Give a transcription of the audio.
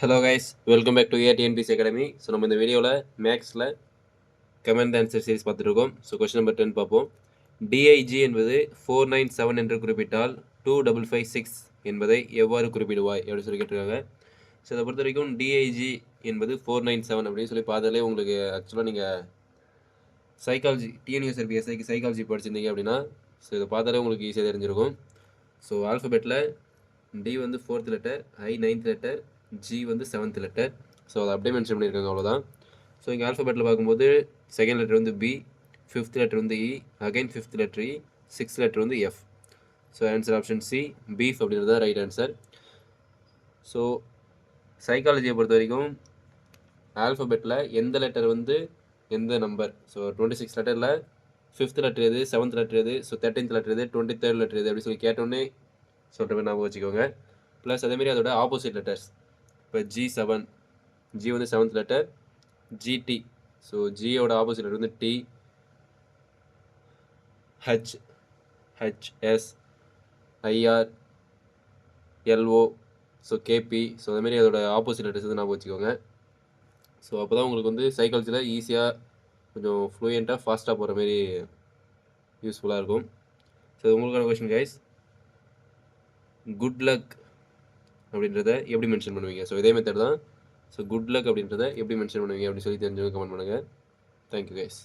Hello guys welcome back to ATNPC academy so நம்ம இந்த வீடியோவில் மேக்ஸில் கமெண்ட் ஆன்சர் சீரிஸ் பார்த்துருக்கோம். ஸோ கொஸ்டின் நம்பர் டென் பார்ப்போம். டிஐஜி என்பது ஃபோர் நைன் செவன் என்று குறிப்பிட்டால் டூ டபுள் ஃபைவ் சிக்ஸ் என்பதை எவ்வாறு குறிப்பிடுவாய்? அப்படின்னு சொல்லி கேட்டிருக்காங்க. ஸோ இதை பொறுத்த வரைக்கும் டிஐஜி என்பது ஃபோர் நைன் செவன் அப்படின்னு சொல்லி பார்த்தாலே உங்களுக்கு ஆக்சுவலாக நீங்கள் சைக்காலஜி டிஎன்யூஎஸ்ஆர்பி எஸ்ஐக்கு சைக்காலஜி படிச்சிருந்தீங்க அப்படின்னா ஸோ இதை பார்த்தாலே உங்களுக்கு ஈஸியாக தெரிஞ்சிருக்கும். ஸோ ஆல்ஃபபெட்டில் டி வந்து fourth letter I ninth letter G வந்து செவன்த் லெட்டர் ஸோ அதை அப்படியே மென்ஷன் பண்ணியிருக்காங்க அவ்வளோதான் ஸோ இங்கே ஆல்ஃபபெட்டில் பார்க்கும்போது செகண்ட் லெட்டர் வந்து பி ஃபிஃப்த் லெட்டர் வந்து E again fifth letter E sixth letter வந்து F so answer option C beef அப்படின்றது தான் ரைட் ஆன்சர் ஸோ சைக்காலஜியை பொறுத்த வரைக்கும் ஆல்ஃபபெட்டில் எந்த லெட்டர் வந்து எந்த நம்பர் ஸோ டுவெண்ட்டி சிக்ஸ் லெட்டரில் ஃபிஃப்த் லெட்டர் எது செவன்த் லெட்டர் எது ஸோ தேர்ட்டீன்த் லெட்டர் எது டுவெண்ட்டி தேர்ட் லெட்டர் எது அப்படின்னு சொல்லி கேட்டோன்னே சொல்கிற மாதிரி ஞாபகம் வச்சுக்கோங்க. ப்ளஸ் அதேமாரி அதோட ஆப்போசிட் லெட்டர்ஸ் இப்போ ஜி செவன் ஜி வந்து செவன்த் லெட்டர் ஜிடி ஸோ ஜியோட ஆப்போசிட் லெட்டர் வந்து T H HS IR LO so KP so அந்தமாரி அதோட ஆப்போசிட் லெட்டர்ஸ் வந்து நான் வச்சுக்கோங்க. ஸோ அப்போ தான் உங்களுக்கு வந்து சைக்காலஜியில் ஈஸியாக கொஞ்சம் ஃப்ளூயண்ட்டாக ஃபாஸ்ட்டாக போகிற மாரி யூஸ்ஃபுல்லாக இருக்கும். ஸோ உங்களுக்கான கொஷின் கைஸ் குட் லக் அப்படின்றத எப்படி மென்ஷன் பண்ணுவீங்க? ஸோ இதே மெத்தட் தான். ஸோ குட் லக் அப்படின்றத எப்படி மென்ஷன் பண்ணுவீங்க? அப்படின்னு சொல்லி தெரிஞ்சவங்க கமெண்ட் பண்ணுங்கள் தேங்க்யூ கைஸ்